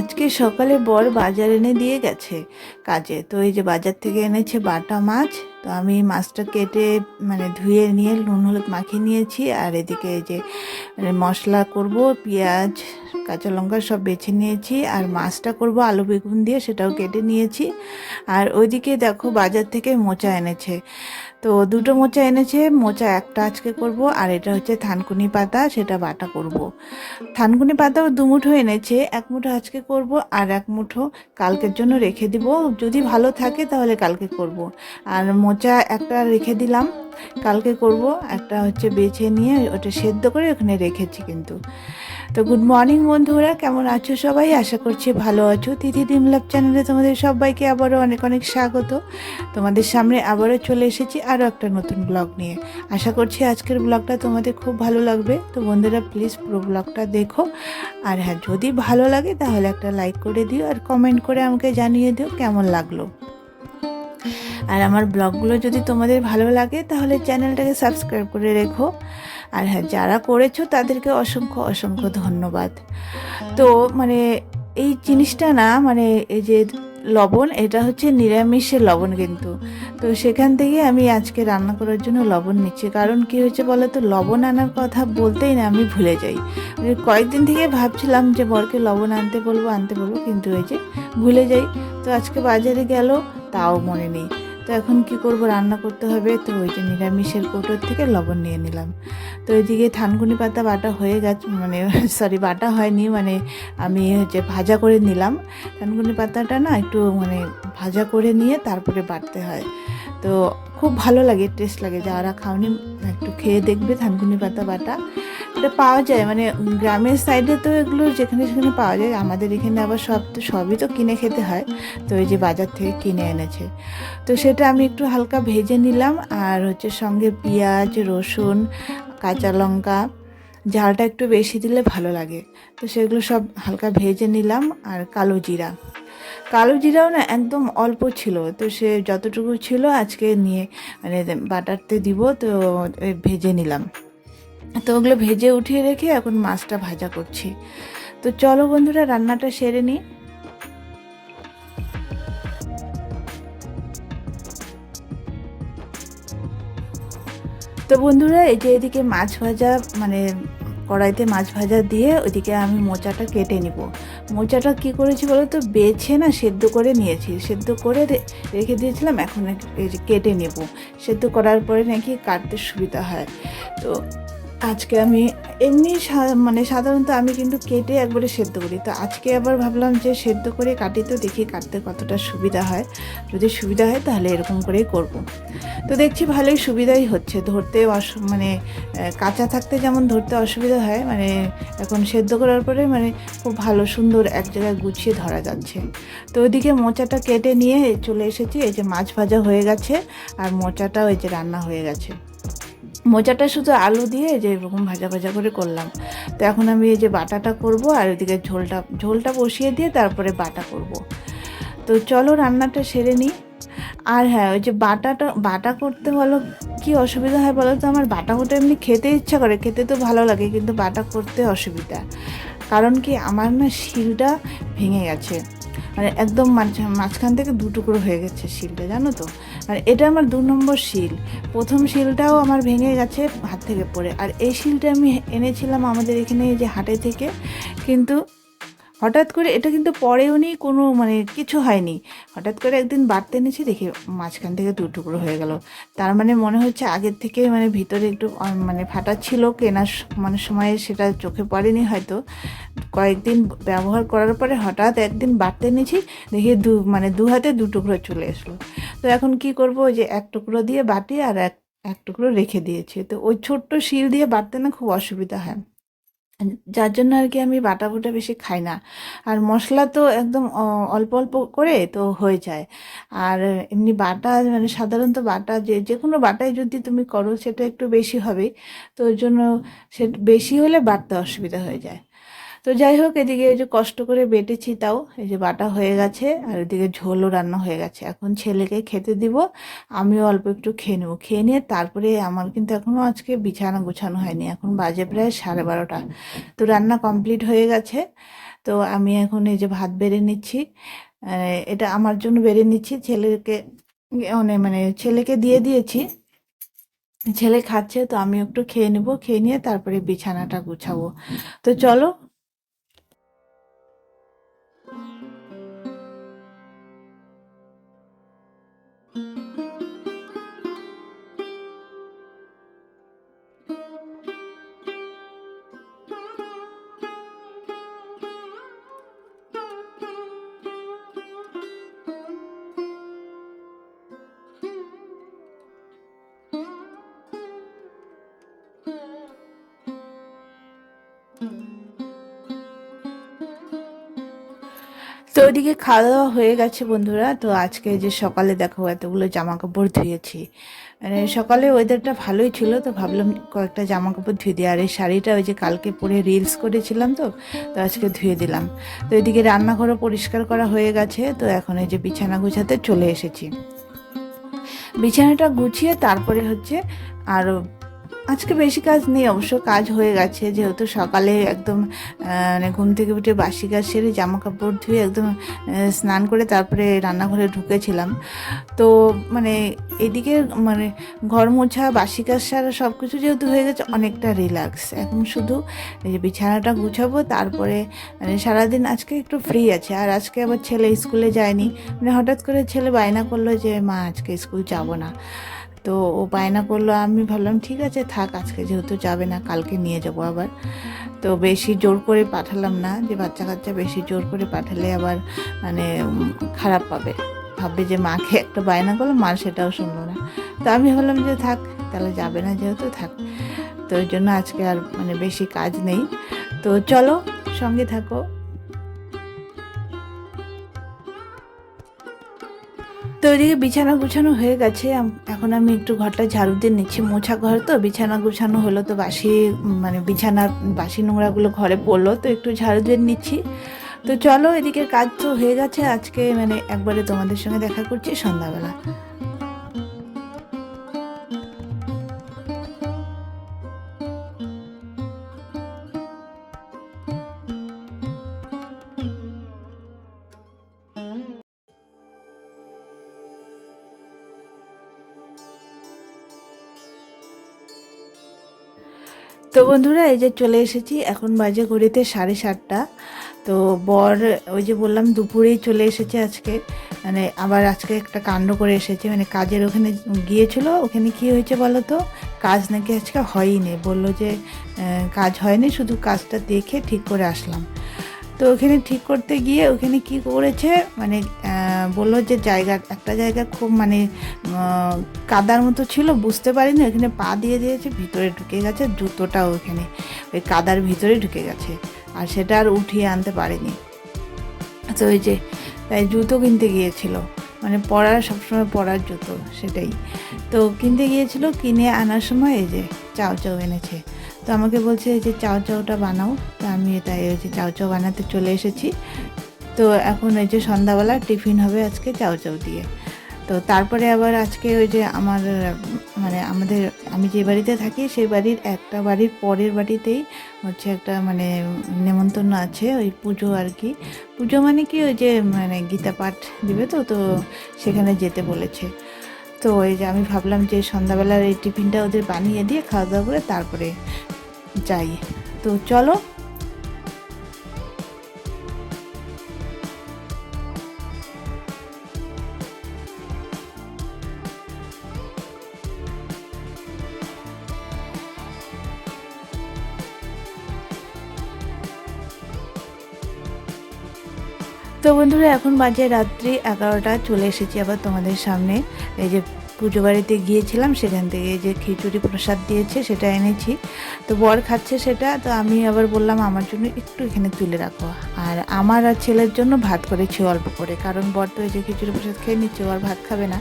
আজকে সকালে বর বাজার এনে দিয়ে গেছে কাজে। তো এই যে বাজার থেকে এনেছে বাটা মাছ, তো আমি মাছটা কেটে মানে ধুয়ে নিয়ে নুন হলুদ মাখিয়ে নিয়েছি। আর এদিকে এই যে মশলা করব, পেঁয়াজ, কাঁচা লঙ্কা সব বেছে নিয়েছি। আর মাছটা করব আলু বেগুন দিয়ে, সেটাও কেটে নিয়েছি। আর ওইদিকে দেখো বাজার থেকে মোচা এনেছে। তো দুটো মোচা এনেছে, মোচা একটা আজকে করব আর এটা হচ্ছে থানকুনি পাতা, সেটা বাটা করব। থানকুনি পাতাও দু মুঠো এনেছে, এক মুঠো আজকে করব আর এক মুঠো কালকের জন্য রেখে দিব যদি ভালো থাকে তাহলে কালকে করব। আর মোচা একটা রেখে দিলাম, কালকে করব একটা হচ্ছে বেছে নিয়ে ওটা সেদ্ধ করে ওখানে রেখেছি কিন্তু তো গুড মর্নিং বন্ধুরা, কেমন আছো সবাই? আশা করছি ভালো আছো। তিথি ডিমলাভ চ্যানেলে তোমাদের সবাইকে আবারও অনেক অনেক স্বাগত। তোমাদের সামনে আবারও চলে এসেছি আরও একটা নতুন ব্লগ নিয়ে। আশা করছি আজকের ব্লগটা তোমাদের খুব ভালো লাগবে। তো বন্ধুরা প্লিজ পুরো ব্লগটা দেখো। আর হ্যাঁ যদি ভালো লাগে তাহলে একটা লাইক করে দিও আর কমেন্ট করে আমাকে জানিয়ে দিও কেমন লাগল। আর আমার ব্লগগুলো যদি তোমাদের ভালো লাগে তাহলে চ্যানেলটাকে সাবস্ক্রাইব করে রেখো। আর হ্যাঁ যারা করেছ তাদেরকে অসংখ্য অসংখ্য ধন্যবাদ। তো মানে এই জিনিসটা না মানে এই যে লবণ, এটা হচ্ছে নিরামিষের লবণ কিন্তু। তো সেখান থেকে আমি আজকে রান্না করার জন্য লবণ নিচ্ছি। কারণ কি হয়েছে বলো তো লবণ আনার কথা বলতেই না, আমি ভুলে যাই। মানে কয়েকদিন থেকে ভাবছিলাম যে বরকে লবণ আনতে বলব আনতে বলব, কিন্তু এই যে ভুলে যাই। তো আজকে বাজারে গেল, তাও মনে নেই। তো এখন কি করব? রান্না করতে হবে। তো ওই যে নিরামিষের কৌটোর থেকে লবণ নিয়ে নিলাম। তো ওইদিকে থানকুনি পাতা বাটা হয়ে গেছে মানে সরি বাটা হয়নি মানে আমি হচ্ছে ভাজা করে নিলাম। থানকুনি পাতাটা না একটু মানে ভাজা করে নিয়ে তারপরে বাটতে হয়। তো খুব ভালো লাগে টেস্ট লাগে। যারা খাওনি, একটু খেয়ে দেখবে থানকুনি পাতা বাটা। এটা পাওয়া যায়। মানে গ্রামের সাইডে তো এগুলো যেখানে সেখানে পাওয়া যায়। আমাদের এখানে আবার সব তো সবই তো কিনে খেতে হয়। তো ওই যে বাজার থেকে কিনে এনেছে। তো সেটা আমি একটু হালকা ভেজে নিলাম। আর হচ্ছে সঙ্গে পেঁয়াজ, রসুন, কাঁচা লঙ্কা, ঝালটা একটু বেশি দিলে ভালো লাগে। তো সেগুলো সব হালকা ভেজে নিলাম। আর কালো জিরা। কালো জিরাও না একদম অল্প ছিল। তো সে যতটুকু ছিল আজকে নিয়ে মানে বাটারতে দিব। তো ভেজে নিলাম। তো ওগুলো ভেজে উঠিয়ে রেখে এখন মাছটা ভাজা করছি। তো চলো বন্ধুরা, রান্নাটা সেরে নিই। তো বন্ধুরা, এই যে এদিকে মাছ ভাজা মানে কড়াইতে মাছ ভাজা দিয়ে ওইদিকে আমি মোচাটা কেটে নিব। মোচাটা কি করেছি বলো তো, বেছে না সেদ্ধ করে নিয়েছি। সেদ্ধ করে রেখে দিয়েছিলাম, এখন কেটে নেব। সেদ্ধ করার পরে নাকি কাটতে সুবিধা হয়। তো আজকে আমি এমনি মানে সাধারণত আমি কিন্তু কেটে একবারে সেদ্ধ করি। তো আজকে আবার ভাবলাম যে সেদ্ধ করে কাটি তো দেখি কাটতে কতটা সুবিধা হয়। যদি সুবিধা হয় তাহলে এরকম করেই করব। তো দেখছি ভালোই সুবিধাই হচ্ছে। ধরতে মানে কাঁচা থাকতে যেমন ধরতে অসুবিধা হয় মানে এখন সেদ্ধ করার পরে মানে খুব ভালো সুন্দর এক জায়গায় গুছিয়ে ধরা যাচ্ছে। তো ওইদিকে মোচাটা কেটে নিয়ে চলে এসেছি। এই যে মাছ ভাজা হয়ে গেছে আর মোচাটাও এই যে রান্না হয়ে গেছে। মোচাটা শুধু আলু দিয়ে যে এরকম ভাজা ভাজা করে করলাম। তো এখন আমি এই যে বাটাটা করব আর ওইদিকে ঝোলটা ঝোলটা বসিয়ে দিয়ে তারপরে বাটা করব। তো চলো রান্নাটা সেরে নিই। আর হ্যাঁ ওই যে বাটাটা, বাটা করতে বলো কি অসুবিধা হয় বলো তো? আমার বাটা করতে এমনি খেতে ইচ্ছা করে, খেতে তো ভালো লাগে, কিন্তু বাটা করতে অসুবিধা। কারণ কি আমার না শিলটা ভেঙে গেছে। মানে একদম মাঝখান থেকে দু টুকরো হয়ে গেছে শিলটা, জানো তো? আর এটা আমার দু নম্বর শিল। প্রথম শিলটাও আমার ভেঙে গেছে হাত থেকে পড়ে। আর এই শিলটা আমি এনেছিলাম আমাদের এখানে যে হাটে থেকে। কিন্তু হঠাৎ করে এটা কিন্তু পরেও নেই, কোনো মানে কিছু হয়নি। হঠাৎ করে একদিন বাড়তে এনেছি, দেখি মাঝখান থেকে দু টুকরো হয়ে গেল। তার মানে মনে হচ্ছে আগের থেকে মানে ভিতরে একটু মানে ফাটা ছিল, কেনার মানে সময়ে সেটা চোখে পড়েনি হয়তো। কয়েকদিন ব্যবহার করার পরে হঠাৎ একদিন বাড়তে এনেছি, দেখি দু মানে দু হাতে দু টুকরো চলে আসলো। তো এখন কি করব যে এক টুকরো দিয়ে বাটি আর এক এক টুকরো রেখে দিয়েছি। তো ওই ছোট্ট শিল দিয়ে বাটতে না খুব অসুবিধা হয়। যার জন্য আর কি আমি বাটা বুটা বেশি খাই না। আর মশলা তো একদম অল্প অল্প করে তো হয়ে যায়। আর এমনি বাটা মানে সাধারণত বাটা যে যে কোনো বাটায় যদি তুমি করো সেটা একটু বেশি হবে। তো ওই জন্য সে, বেশি হলে বাটতে অসুবিধা হয়ে যায়। তো যাই হোক, এদিকে এই যে কষ্ট করে বেটেছি তাও, এই যে বাটা হয়ে গেছে, আর এদিকে ঝোলও রান্না হয়ে গেছে। এখন ছেলেকে খেতে দিব, আমিও অল্প একটু খেয়ে নেব। খেয়ে নিয়ে তারপরে আমার কিন্তু এখনও আজকে বিছানা গোছানো হয়নি, এখন বাজে প্রায় সাড়ে বারোটা। তো রান্না কমপ্লিট হয়ে গেছে, তো আমি এখন এই যে ভাত বেড়ে নিচ্ছি। এটা আমার জন্য বেড়ে নিচ্ছি, ছেলেকে মানে মানে ছেলেকে দিয়ে দিয়েছি। ছেলে খাচ্ছে, তো আমি একটু খেয়ে নেব, খেয়ে নিয়ে তারপরে বিছানাটা গুছাবো। তো চলো তো ওইদিকে খাওয়া দাওয়া হয়ে গেছে বন্ধুরা। তো আজকে যে সকালে দেখো এতগুলো জামা কাপড় ধুয়েছি। মানে সকালে ওয়েদারটা ভালোই ছিল, তো ভাবলাম কয়েকটা জামা কাপড় ধুয়ে দিই। আর এই শাড়িটা ওই যে কালকে পরে রিলস করেছিলাম তো তো আজকে ধুয়ে দিলাম। তো এদিকে রান্নাঘরও পরিষ্কার করা হয়ে গেছে, তো এখন এই যে বিছানা গুছাতে চলে এসেছি। বিছানাটা গুছিয়ে তারপরে হচ্ছে আরও আজকে বেশি কাজ নেই, অবশ্য কাজ হয়ে গেছে, যেহেতু সকালে একদম মানে ঘুম থেকে উঠে বাসি কাজ সেরে জামা কাপড় ধুয়ে একদম স্নান করে তারপরে রান্নাঘরে ঢুকেছিলাম। তো মানে এদিকে মানে ঘর মোছা, বাসি কাজ সারা সব কিছু যেহেতু হয়ে গেছে, অনেকটা রিল্যাক্স এখন শুধু এই যে বিছানাটা গুছাবো, তারপরে মানে সারাদিন আজকে একটু ফ্রি আছে। আর আজকে আবার ছেলে স্কুলে যায়নি মানে হঠাৎ করে ছেলে বায়না করল যে, মা, আজকে স্কুল যাব না। তো ও বায়না করল, আমি ভাবলাম ঠিক আছে, থাক, আজকে যেহেতু যাবে না, কালকে নিয়ে যাব আবার। তো বেশি জোর করে পাঠালাম না, যে বাচ্চা কাচ্চা বেশি জোর করে পাঠালে আবার মানে খারাপ পাবে। ভাববে যে মাকে একটা বায়না করল মার সেটাও শুনলো না। তো আমি ভাবলাম যে থাক, তাহলে যাবে না যেহেতু, থাক। তো ওই জন্য আজকে আর মানে বেশি কাজ নেই। তো চলো, সঙ্গে থাকো। তো ওইদিকে বিছানা গুছানো হয়ে গেছে। এখন আমি একটু ঘরটা ঝাড়ু দিয়ে নিচ্ছি। মোছা ঘর তো, বিছানা গুছানো হলো তো, বাসি মানে বিছানা, বাসি নোংরাগুলো ঘরে পড়ল তো, একটু ঝাড়ু দিয়ে নিচ্ছি। তো চলো এদিকে কাজ তো হয়ে গেছে। আজকে মানে একবারে তোমাদের সঙ্গে দেখা করছি, সন্ধ্যাবেলা। তো বন্ধুরা, এই যে চলে এসেছি। এখন বাজে ঘড়িতে সাড়ে সাতটা। তো বর, ওই যে বললাম, দুপুরেই চলে এসেছে আজকে। মানে আবার আজকে একটা কাণ্ড করে এসেছে। মানে কাজের ওখানে গিয়েছিল। ওখানে কি হয়েছে বলো তো? কাজ নাকি আজকে হয়নি বলল যে কাজ হয়নি, শুধু কাজটা দেখে ঠিক করে আসলাম। তো ওখানে ঠিক করতে গিয়ে ওখানে কি করেছে? মানে বলল যে জায়গা, একটা জায়গা খুব মানে কাদার মতো ছিল, বুঝতে পারিনি। ওখানে পা দিয়ে দিয়েছে, ভিতরে ঢুকে গেছে জুতোটা ওখানে, ওই কাদার ভিতরে ঢুকে গেছে। আর সেটা আর উঠিয়ে আনতে পারেনি। তো ওই যে, তাই জুতো কিনতে গিয়েছিল। মানে পরার সবসময় পরার জুতো, সেটাই। তো কিনতে গিয়েছিল, কিনে আনার সময় এই যে চাও চাও এনেছে। তো আমাকে বলছে যে চাও চাউটা বানাও। তো আমি তাই ওই যে চাও চাও বানাতে চলে এসেছি। তো এখন এই যে সন্ধ্যাবেলা টিফিন হবে আজকে চাও চাও দিয়ে। তো তারপরে আবার আজকে ওই যে আমার মানে আমাদের, আমি যে বাড়িতে থাকি সেই বাড়ির একটা বাড়ির পরের বাড়িতেই হচ্ছে একটা মানে নেমন্তন্ন আছে ওই পুজো আর কি। পুজো মানে কি ওই যে মানে গীতা পাঠ দিবে তো তো সেখানে যেতে বলেছে। তো ওই যে আমি ভাবলাম যে সন্ধ্যাবেলার এই টিফিনটা ওদের বানিয়ে দিয়ে খাওয়া দাওয়া করে তারপরে যাই। তো চলো তো বন্ধুরা এখন বাজে রাত্রি এগারোটা চলে এসেছি আবার তোমাদের সামনে। এই যে পুজো বাড়িতে গিয়েছিলাম, সেখান থেকে যে খিচুড়ি প্রসাদ দিয়েছে সেটা এনেছি। তো বর খাচ্ছে সেটা, তো আমি আবার বললাম, আমার জন্য একটু এখানে তুলে রাখো। আর আমার আর ছেলের জন্য ভাত করেছি অল্প করে, কারণ বর তো এই যে খিচুড়ি প্রসাদ খেয়ে নিচ্ছে আর ভাত খাবে না।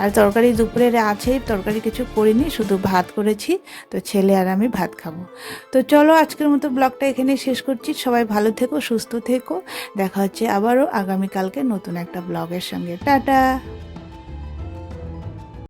আর তরকারি দুপুরের আছেই তরকারি কিছু করিনি, শুধু ভাত করেছি, তো ছেলে আর আমি ভাত খাব। তো চলো, আজকের মতো ব্লগটা এখানে শেষ করছি। সবাই ভালো থেকো, সুস্থ থেকো। দেখা হচ্ছে আবারও আগামীকালকে নতুন একটা ব্লগের সঙ্গে। টাটা!